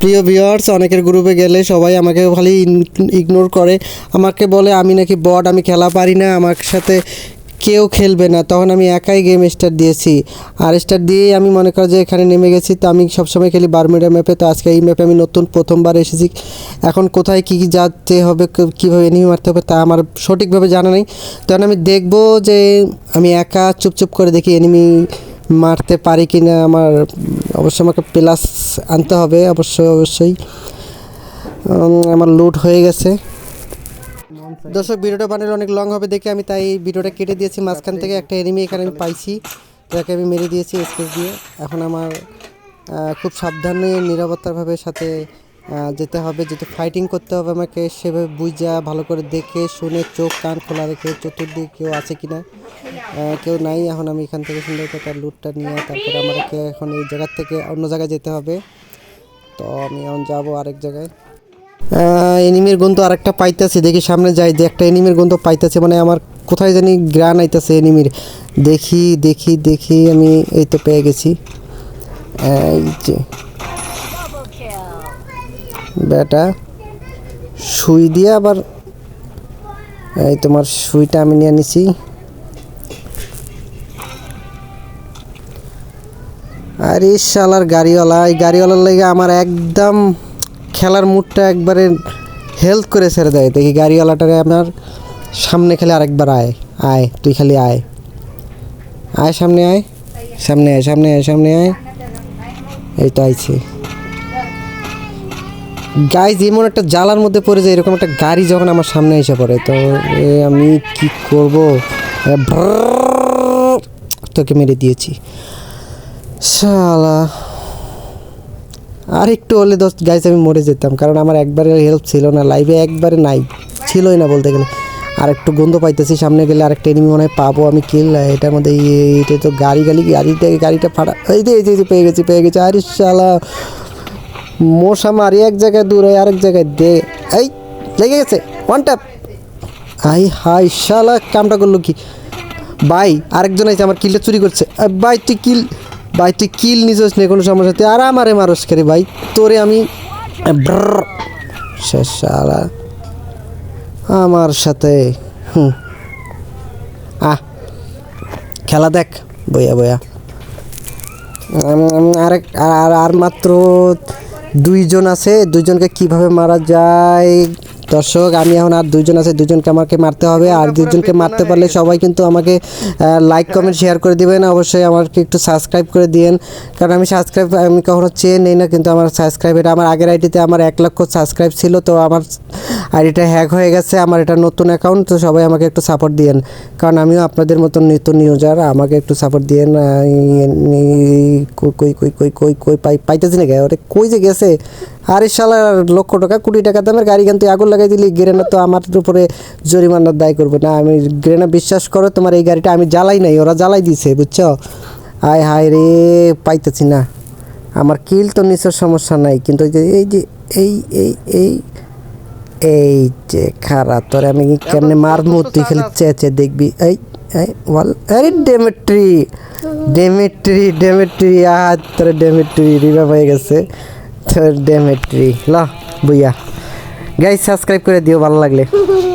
প্রিয় ভিউয়ার্স অনেকের গ্রুপে গেলে সবাই আমাকে খালি ইগনোর করে। আমাকে বলে, আমি নাকি বট আমি খেলা পারি না, আমার সাথে কেউ খেলবে না। তখন আমি একাই গেম স্টার্ট দিয়েছি। আর স্টার্ট দিয়েই আমি মনে করি যে এখানে নেমে গেছি। তো আমি সবসময় খেলি বারমুডা ম্যাপে তো আজকে এই ম্যাপে আমি নতুন প্রথমবার এসেছি। এখন কোথায় কী কী যাতে হবে কীভাবে এনিমি মারতে হবে তা আমার সঠিকভাবে জানা নেই। তখন আমি দেখব যে আমি একা চুপচুপ করে দেখি এনিমি মারতে পারি কি না আমার, অবশ্যই আমাকে প্লাস আনতে হবে, অবশ্যই অবশ্যই। আমার লুট হয়ে গেছে। দর্শক, ভিডিওটা বানালে অনেক লং হবে দেখে আমি তাই ভিডিওটা কেটে দিয়েছি। মাঝখান থেকে একটা এনিমি এখানে আমি পাইছি যাকে আমি মেরে দিয়েছি স্পেস দিয়ে। এখন আমার খুব সাবধানে নিরাপত্তারভাবে সাথে যেতে হবে যেহেতু ফাইটিং করতে হবে আমাকে। সেভাবে বুঝা, ভালো করে দেখে, শুনে চোখ, কান খোলা রেখে চতুর্দিকে কেউ আছে কি না কেউ নাই। এখন আমি এখান থেকে সুন্দর করে তার লুটটা নিয়ে তারপরে আমাকে এখন এই জায়গার থেকে অন্য জায়গায় যেতে হবে। তো আমি এখন যাব আরেক জায়গায়। এনিমির গন্ধ আরেকটা পাইতেছে। দেখি সামনে যাই, যে একটা এনিমির গন্ধ পাইতেছে। মানে আমার কোথায় জানি গ্রান আইতেছে এনিমির। দেখি দেখি দেখি আমি এই তো পেয়ে গেছি। এই যে বেটা সুই দিয়ে আবার এই তোমার সুইটা আমি নিয়ে নিছি। আরে শালার গাড়িওয়ালা, এই গাড়িওয়ালার লেগে আমার একদম খেলার মুডটা একবারে হেল্প করে ছেড়ে দেয়। দেখি গাড়িওয়ালাটারে আমার সামনে খেলে আরেকবার আয়। আয়, তুই খালি আয়। আয় সামনে আয়। সামনে আয় সামনে আয় সামনে আয়। এই তো গাইজ এমন একটা জ্বালার মধ্যে পড়ে যায়, এরকম একটা গাড়ি যখন আমার সামনে এসে পড়ে, তো আমি কি করব? তোকে মেরে দিয়েছি। শালা। আর একটু হলে দোস্ত গাইজ আমি মরে যেতাম, কারণ আমার একবারে হেল্প ছিল না লাইভে একবারে নাই, ছিলই না বলতে গেলে। আর একটু গন্ধ পাইতেছি, সামনে গেলে আরেকটা এনিমি মনে হয় পাবো আমি কিল এটার মধ্যে এটা তো গাড়ি গাড়ি গাড়িটা গাড়িটা ফাটা এই যে এই যে পেয়ে গেছি পেয়ে গেছি। আরে শালা। মশা মারি, এক জায়গায় দূর আরেক জায়গায় দে। এই, লেগে গেছে। ওয়ান ট্যাপ আই হাই শালা, কামটা করল কি? ভাই, আরেকজন আছে আমার কিলটা চুরি করছে। ভাই, তুই কিল ভাই, তুই কিল নিছিস না, কোনো সমস্যা তুই আর আমারে মারস করে ভাই? তোরে আমি শালা। আমার সাথে। হুম। আহ। খেলা দেখ। বইয়া বইয়া। আরেক আর আর- আর মাত্র দুইজন আছে, দুইজনকে কীভাবে মারা যায়? দর্শক, আমি এখন আর দুজন আছে দুজনকে আমাকে মারতে হবে। আর দুজনকে মারতে পারলে সবাই কিন্তু আমাকে লাইক কমেন্ট শেয়ার করে দিবেন। অবশ্যই আমাকে একটু সাবস্ক্রাইব করে দিয়েন। কারণ আমি সাবস্ক্রাইব আমি কখনো চেয়ে নেই না, কিন্তু আমার সাবস্ক্রাইব এটা আমার আগের আইডিতে আমার এক লক্ষ সাবস্ক্রাইব ছিল, তো আমার আইডিটা হ্যাক হয়ে গেছে, আমার এটা নতুন অ্যাকাউন্ট তো সবাই আমাকে একটু সাপোর্ট দিয়েন। কারণ আমিও আপনাদের মতন নতুন ইউজার আমাকে একটু সাপোর্ট দিয়েন কই কই কই কই কই, পাই, পাইতেছি না ওরে কই যে গেছে? আরে শালা, লক্ষ টাকা কোটি টাকা দামের গাড়ি কিন্তু আগুন লাগাই দিলি গ্রেনা তো আমার উপরে জরিমানার দায় করবে না। আমি গ্রেনা বিশ্বাস করো, তোমার এই গাড়িটা আমি জ্বালাই নাই, ওরা জ্বালাই দিছে, বুঝছ? আয় হায় রে, পাইতেছি না। আমার কিল তো নিচের সমস্যা নাই, কিন্তু এই যে, এই এই এই এই যে খারাপ তোরে আমি কেমনে মার তুই খালি চেয়ে দেখবি। এই এই বল আরে ডেমেট্রি ডেমেট্রি ডেমেট্রি আজ তোর ডেমেট্রি রিভাইভ হয়ে গেছে। তোর ডেমেট্রি ল বুইয়া। গাইস সাবস্ক্রাইব করে দিও ভালো লাগলে।